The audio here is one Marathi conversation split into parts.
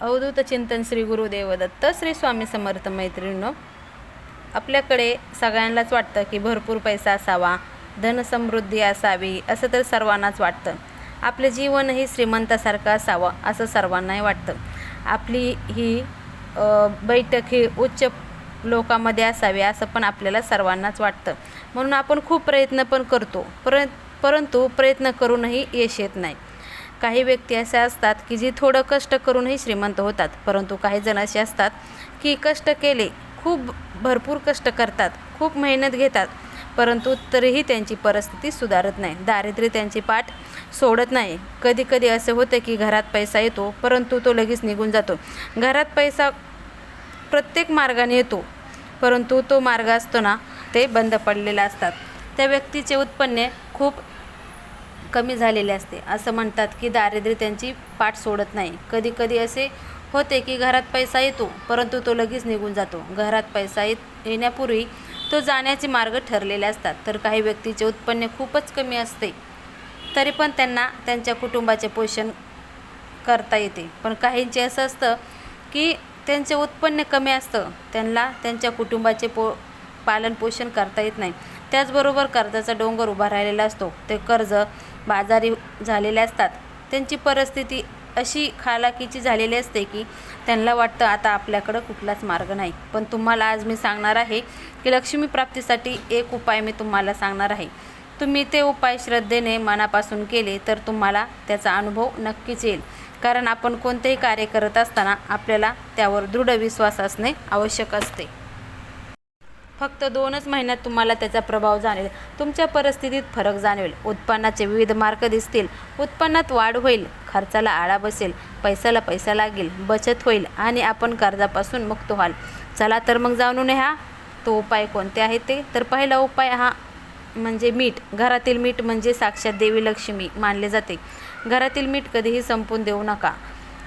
अवधूत चिंतन श्री गुरुदेव दत्त श्री स्वामी समर्थ मैत्रिणींनो आपल्याकडे सगळ्यांनाच वाटतं की भरपूर पैसा असावा धनसमृद्धी असावी असं तर सर्वांनाच वाटतं. आपलं जीवनही श्रीमंतासारखं असावं असं सर्वांनाही वाटतं. आपली ही बैठक ही उच्च लोकामध्ये असावी असं पण आपल्याला सर्वांनाच वाटतं. म्हणून आपण खूप प्रयत्न पण करतो पर परंतु प्रयत्न करूनही यश येत नाही. काही व्यक्ती असे असतात की जी थोडं कष्ट करूनही श्रीमंत होतात. परंतु काही जण असे असतात की कष्ट केले खूप भरपूर कष्ट करतात खूप मेहनत घेतात परंतु तरीही त्यांची परिस्थिती सुधारत नाही. दारिद्र्य त्यांची पाठ सोडत नाही. कधी कधी असे होते की घरात पैसा येतो परंतु तो लगेच निघून जातो. घरात पैसा प्रत्येक मार्गाने येतो परंतु तो मार्ग असतो ना ते बंद पडलेले असतात. त्या व्यक्तीचे उत्पन्न खूप कमी झालेले असते. असं म्हणतात की दारिद्र्य त्यांची पाठ सोडत नाही. कधी कधी असे होते की घरात पैसा येतो परंतु तो लगेच निघून जातो. घरात पैसा येत येण्यापूर्वी तो जाण्याचे मार्ग ठरलेले असतात. तर काही व्यक्तीचे उत्पन्न खूपच कमी असते तरी पण त्यांना त्यांच्या कुटुंबाचे पोषण करता येते. पण काहींचे असं असतं की त्यांचे उत्पन्न कमी असतं. त्यांना त्यांच्या कुटुंबाचे पो पालनपोषण करता येत नाही. त्याचबरोबर कर्जाचा डोंगर उभा राहिलेला असतो. ते कर्ज बाजारी झालेले असतात. त्यांची परिस्थिती अशी खालाकीची झालेली असते की त्यांना वाटतं आता आपल्याकडं कुठलाच मार्ग नाही. पण तुम्हाला आज मी सांगणार आहे की लक्ष्मी प्राप्तीसाठी एक उपाय मी तुम्हाला सांगणार आहे. तुम्ही ते उपाय श्रद्धेने मनापासून केले तर तुम्हाला त्याचा अनुभव नक्कीच येईल. कारण आपण कोणतेही कार्य करत असताना आपल्याला त्यावर दृढ विश्वास असणे आवश्यक असते. फक्त दोनच महिन्यात तुम्हाला त्याचा प्रभाव जाणवेल. तुमच्या परिस्थितीत फरक जाणवेल. उत्पन्नाचे विविध मार्ग दिसतील. उत्पन्नात वाढ होईल. खर्चाला आळा बसेल. पैशाला पैसा लागेल. बचत होईल आणि आपण कर्जापासून मुक्त व्हाल. चला तर मग जाणून ह्या तो उपाय कोणते आहे ते? तर पहिला उपाय हा म्हणजे मीठ. घरातील मीठ म्हणजे साक्षात देवी लक्ष्मी मानले जाते. घरातील मीठ कधीही संपून देऊ नका.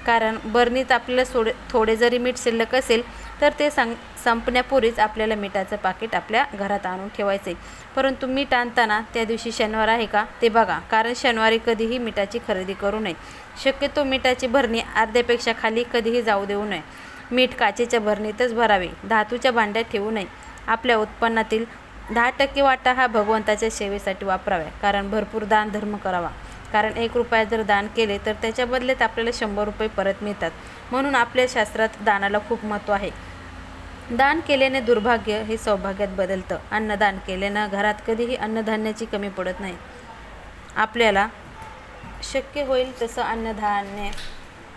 कारण बरणीत आपल्याला सोडे थोडे जरी मीठ शिल्लक असेल तर ते सांग संपण्यापूर्वीच आपल्याला मिठाचं पाकिट आपल्या घरात आणून ठेवायचे परंतु मीठ आणताना त्या दिवशी शनिवार आहे का ते बघा कारण शनिवारी कधीही मिठाची खरेदी करू नये. शक्यतो मिठाची भरणी अर्ध्यापेक्षा खाली कधीही जाऊ देऊ नये. मीठ काचेच्या भरणीतच भरावे धातूच्या भांड्यात ठेवू नये. आपल्या उत्पन्नातील दहा टक्के वाटा हा भगवंताच्या सेवेसाठी वापरावा कारण भरपूर दान धर्म करावा. कारण एक रुपया जर दान केले तर त्याच्या बदल्यात आपल्याला शंभर रुपये परत मिळतात. म्हणून आपल्या शास्त्रात दानाला खूप महत्त्व आहे. दान केल्याने दुर्भाग्य हे सौभाग्यात बदलतं. अन्नदान केल्यानं घरात कधीही अन्नधान्याची कमी पडत नाही. आपल्याला शक्य होईल तसं अन्नधान्य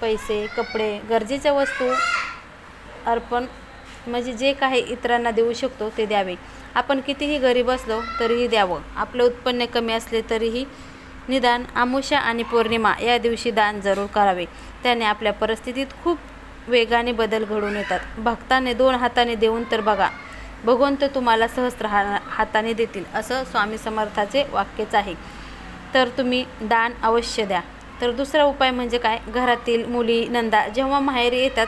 पैसे कपडे गरजेच्या वस्तू अर्पण म्हणजे जे काही इतरांना देऊ शकतो ते द्यावे. आपण कितीही गरीब असलो तरीही द्यावं. आपलं उत्पन्न कमी असले तरीही निदान आमुषा आणि पौर्णिमा या दिवशी दान जरूर करावे. त्याने आपल्या परिस्थितीत खूप वेगाने बदल घडून येतात. भक्ताने दोन हाताने देऊन तर बघा. भगवंत तुम्हाला सहस्र हा हाताने देतील असं स्वामी समर्थाचे वाक्यच आहे. तर तुम्ही दान अवश्य द्या. तर दुसरा उपाय म्हणजे काय? घरातील मुली नंदा जेव्हा माहेरी येतात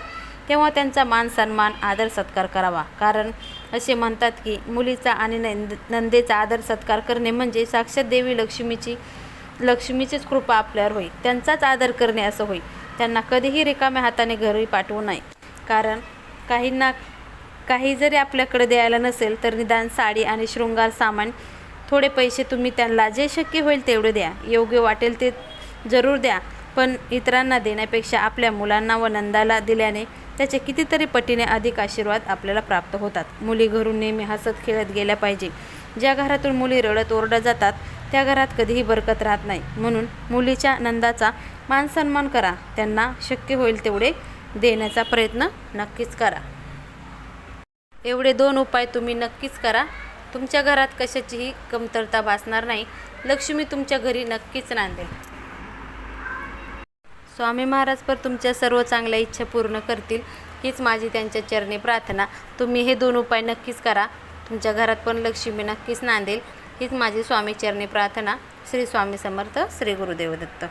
तेव्हा त्यांचा मान सन्मान आदर सत्कार करावा. कारण असे म्हणतात की मुलीचा आणि नंद नंदेचा आदर सत्कार करणे म्हणजे साक्षात देवी लक्ष्मीची लक्ष्मीचीच कृपा आपल्यावर होईल. त्यांचाच आदर करणे असं होईल. त्यांना कधीही रिकाम्या हाताने घरी पाठवू नये. कारण काहींना काही जरी आपल्याकडे द्यायला नसेल तर निदान साडी आणि शृंगार सामान थोडे पैसे तुम्ही त्यांना जे शक्य होईल तेवढे द्या. योग्य वाटेल ते जरूर द्या. पण इतरांना देण्यापेक्षा आपल्या मुलांना व नंदाला दिल्याने त्याचे कितीतरी पटीने अधिक आशीर्वाद आपल्याला प्राप्त होतात. मुली घरून नेहमी हसत खेळत गेल्या पाहिजे. ज्या घरातून मुली रडत ओरडत जातात त्या घरात कधीही बरकत राहत नाही. म्हणून मुलीच्या नंदाचा मानसन्मान करा. त्यांना शक्य होईल तेवढे देण्याचा प्रयत्न नक्कीच करा. एवढे दोन उपाय तुम्ही नक्कीच करा. तुमच्या घरात कशाचीही कमतरता भासणार नाही. लक्ष्मी तुमच्या घरी नक्कीच नांदेल. स्वामी महाराज पर तुमच्या सर्व चांगल्या इच्छा पूर्ण करतील. हीच माझी त्यांच्या चरणी प्रार्थना. तुम्ही हे दोन उपाय नक्कीच करा. तुमच्या घरात पण लक्ष्मी नक्कीच नांदेल. हीच माझी स्वामी चरणी प्रार्थना श्री स्वामी समर्थ श्री गुरुदेव दत्त.